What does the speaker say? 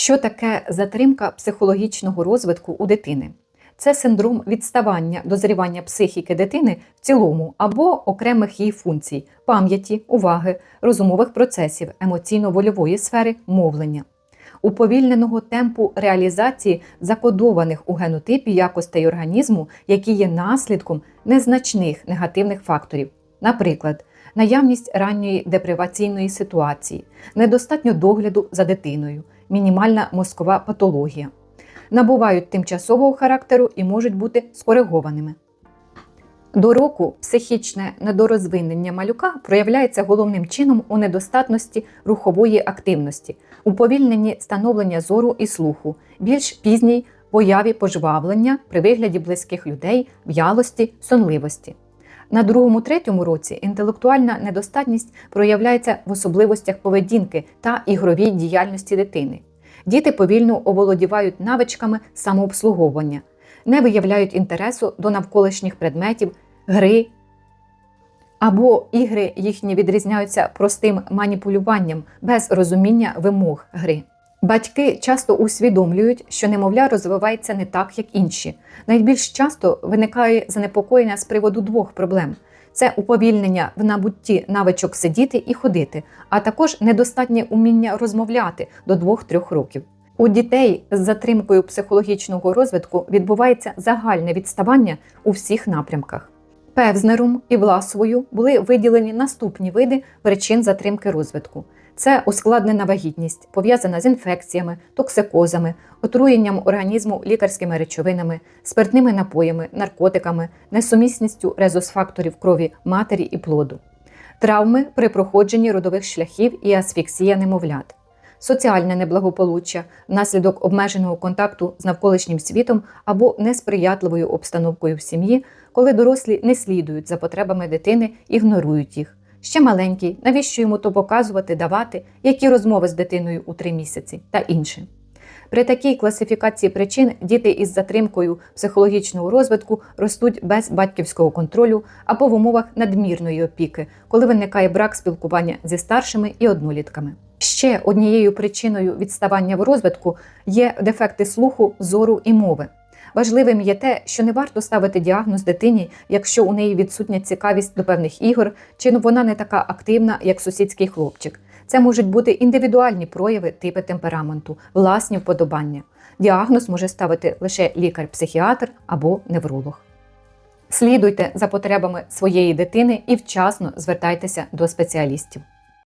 Що таке затримка психологічного розвитку у дитини? Це синдром відставання дозрівання психіки дитини в цілому або окремих її функцій пам'яті, уваги, розумових процесів, емоційно-вольової сфери, мовлення, уповільненого темпу реалізації закодованих у генотипі якостей організму, які є наслідком незначних негативних факторів, наприклад, наявність ранньої деприваційної ситуації, недостатньо догляду за дитиною, мінімальна мозкова патологія набувають тимчасового характеру і можуть бути скоригованими. До року психічне недорозвинення малюка проявляється головним чином у недостатності рухової активності, уповільненні становлення зору і слуху, більш пізній появі пожвавлення при вигляді близьких людей, в'ялості, сонливості. На другому-третьому році інтелектуальна недостатність проявляється в особливостях поведінки та ігровій діяльності дитини. Діти повільно оволодівають навичками самообслуговування, не виявляють інтересу до навколишніх предметів, гри або ігри їхні відрізняються простим маніпулюванням без розуміння вимог гри. Батьки часто усвідомлюють, що немовля розвивається не так, як інші. Найбільш часто виникає занепокоєння з приводу двох проблем. Це уповільнення в набутті навичок сидіти і ходити, а також недостатнє уміння розмовляти до 2-3 років. У дітей з затримкою психологічного розвитку відбувається загальне відставання у всіх напрямках. Певзнером і Власовою були виділені наступні види причин затримки розвитку. Це ускладнена вагітність, пов'язана з інфекціями, токсикозами, отруєнням організму лікарськими речовинами, спиртними напоями, наркотиками, несумісністю резус-факторів крові матері і плоду, травми при проходженні родових шляхів і асфіксія немовлят, соціальне неблагополуччя внаслідок обмеженого контакту з навколишнім світом або несприятливою обстановкою в сім'ї, коли дорослі не слідують за потребами дитини, ігнорують їх. Ще маленький, навіщо йому то показувати, давати, які розмови з дитиною у три місяці та інше. При такій класифікації причин діти із затримкою психологічного розвитку ростуть без батьківського контролю або в умовах надмірної опіки, коли виникає брак спілкування зі старшими і однолітками. Ще однією причиною відставання в розвитку є дефекти слуху, зору і мови. Важливим є те, що не варто ставити діагноз дитині, якщо у неї відсутня цікавість до певних ігор, чи вона не така активна, як сусідський хлопчик. Це можуть бути індивідуальні прояви типи темпераменту, власні вподобання. Діагноз може ставити лише лікар-психіатр або невролог. Слідуйте за потребами своєї дитини і вчасно звертайтеся до спеціалістів.